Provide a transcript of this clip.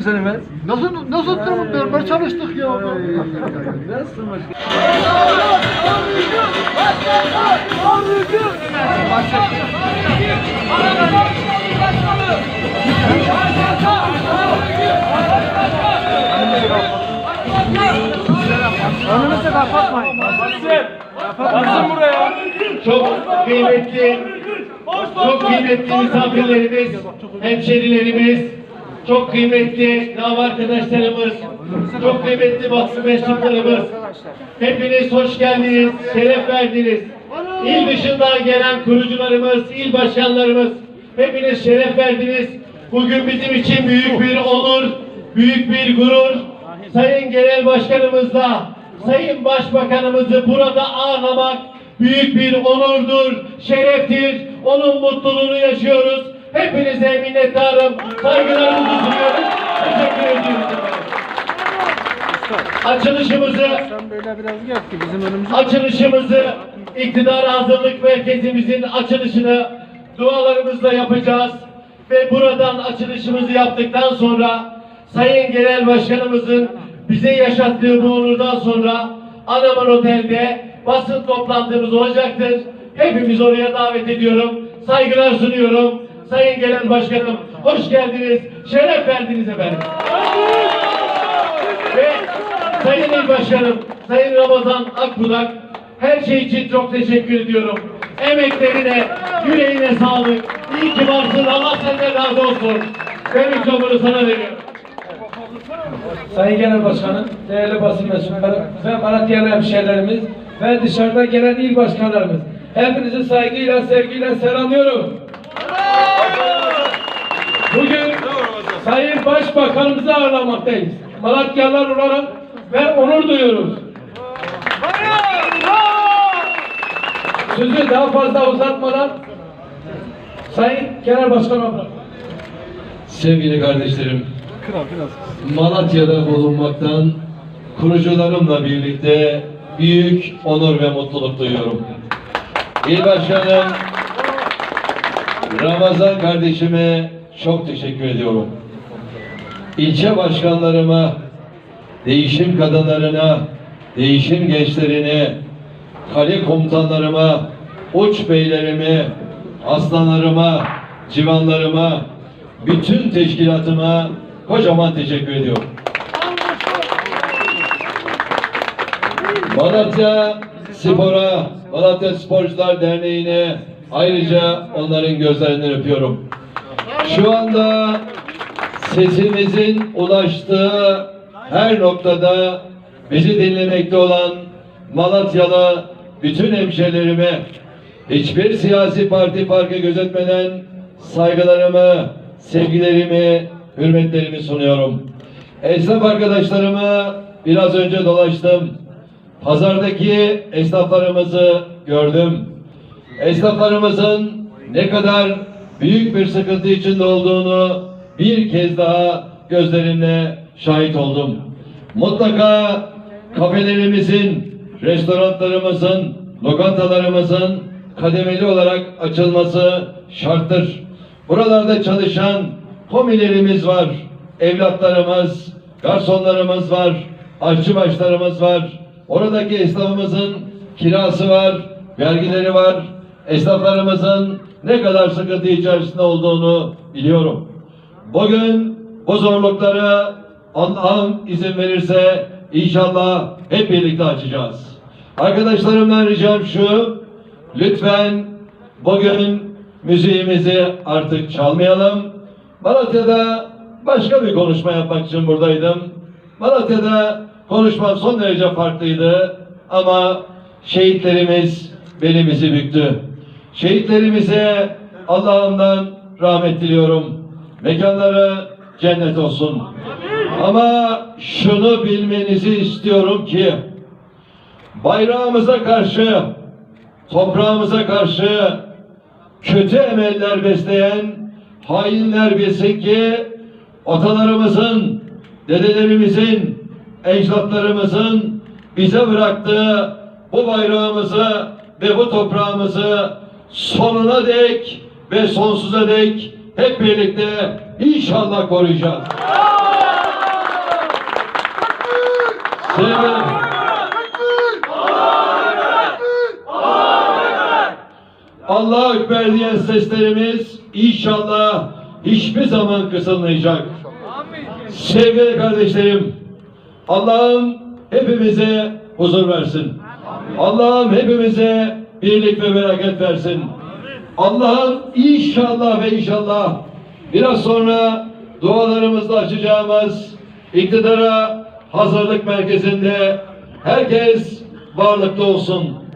seni ben. Nasıl nasıl oturup beraber çalıştık ya. Nasılsın başkanım? Önümüzü kapatmayın. Basın buraya. Çok kıymetli, çok kıymetli misafirlerimiz, hemşerilerimiz, çok kıymetli dav arkadaşlarımız, çok kıymetli basın mensuplarımız. Hepiniz hoş geldiniz, şeref verdiniz. İl dışından gelen kurucularımız, il başkanlarımız, hepiniz şeref verdiniz. Bugün bizim için büyük bir onur, büyük bir gurur. Sayın Genel Başkanımızla, Sayın Başbakanımızı burada ağırlamak büyük bir onurdur, şereftir. Onun mutluluğunu yaşıyoruz. Hepinize minnettarım. Saygılarımızı sunuyoruz. Teşekkür ediyoruz. Açılışımızı Sen böyle biraz gel ki bizim açılışımızı iktidar hazırlık merkezimizin açılışını dualarımızla yapacağız ve buradan açılışımızı yaptıktan sonra Sayın Genel Başkanımızın bize yaşattığı bu onurdan sonra Anaman Otel'de basın toplantımız olacaktır. Hepimiz oraya davet ediyorum. Saygılar sunuyorum. Sayın Genel Başkanım hoş geldiniz. Şeref verdiniz efendim. Ve Sayın İl Başkanım, Sayın Ramazan Akbudak her şey için çok teşekkür ediyorum. Emeklerine, yüreğine sağlık. İyi ki varsın. Allah senden razı olsun. Ben mikrofonu sana veriyorum. Sayın Genel Başkanım, değerli basın mensupları ve Malatyalı hemşehrilerimiz ve dışarıda gelen il başkanlarımız. Hepinizi saygıyla, sevgiyle selamlıyorum. Bugün Sayın Başbakanımızı ağırlamaktayız. Malatyalılar olarak ve onur duyuyoruz. Sözü daha fazla uzatmadan Sayın Genel Başkan'a. Sevgili kardeşlerim, Malatya'da bulunmaktan kurucularımla birlikte büyük onur ve mutluluk duyuyorum. İl Başkanım Ramazan kardeşime çok teşekkür ediyorum. İlçe başkanlarıma, değişim kadınlarına, değişim gençlerine, kale komutanlarıma, uç beylerime, aslanlarıma, civanlarıma, bütün teşkilatıma kocaman teşekkür ediyorum. Malatya Spor'a, Malatya Sporcular Derneği'ne ayrıca onların gözlerinden öpüyorum. Şu anda sesimizin ulaştığı her noktada bizi dinlemekte olan Malatyalı bütün hemşehrilerime hiçbir siyasi parti farkı gözetmeden saygılarımı, sevgilerimi, hürmetlerimi sunuyorum. Esnaf arkadaşlarımı biraz önce dolaştım. Pazardaki esnaflarımızı gördüm. Esnaflarımızın ne kadar büyük bir sıkıntı içinde olduğunu bir kez daha gözlerimle şahit oldum. Mutlaka kafelerimizin, restoranlarımızın, lokantalarımızın kademeli olarak açılması şarttır. Buralarda çalışan komilerimiz var, evlatlarımız, garsonlarımız var, aşçıbaşlarımız var. Oradaki esnafımızın kirası var, vergileri var. Esnaflarımızın ne kadar sıkıntı içerisinde olduğunu biliyorum. Bugün bu zorlukları Allah'ın izin verirse inşallah hep birlikte açacağız. Arkadaşlarımdan ricam şu, lütfen bugün müziğimizi artık çalmayalım. Malatya'da başka bir konuşma yapmak için buradaydım. Malatya'da konuşmam son derece farklıydı ama şehitlerimiz belimizi büktü. Şehitlerimize Allah'ımdan rahmet diliyorum. Mekanları cennet olsun. Ama şunu bilmenizi istiyorum ki bayrağımıza karşı, toprağımıza karşı kötü emeller besleyen hainler bilsin ki atalarımızın, dedelerimizin, ecdatlarımızın bize bıraktığı bu bayrağımızı ve bu toprağımızı sonuna dek ve sonsuza dek hep birlikte inşallah koruyacağız. Sevgili Allah Ekber diyen seslerimiz inşallah hiçbir zaman kısılmayacak. Sevgili kardeşlerim, Allah'ım hepimize huzur versin. Allah'ım hepimize birlik ve bereket versin. Allah'ım inşallah ve inşallah biraz sonra dualarımızla açacağımız iktidara hazırlık merkezinde herkes varlıklı olsun.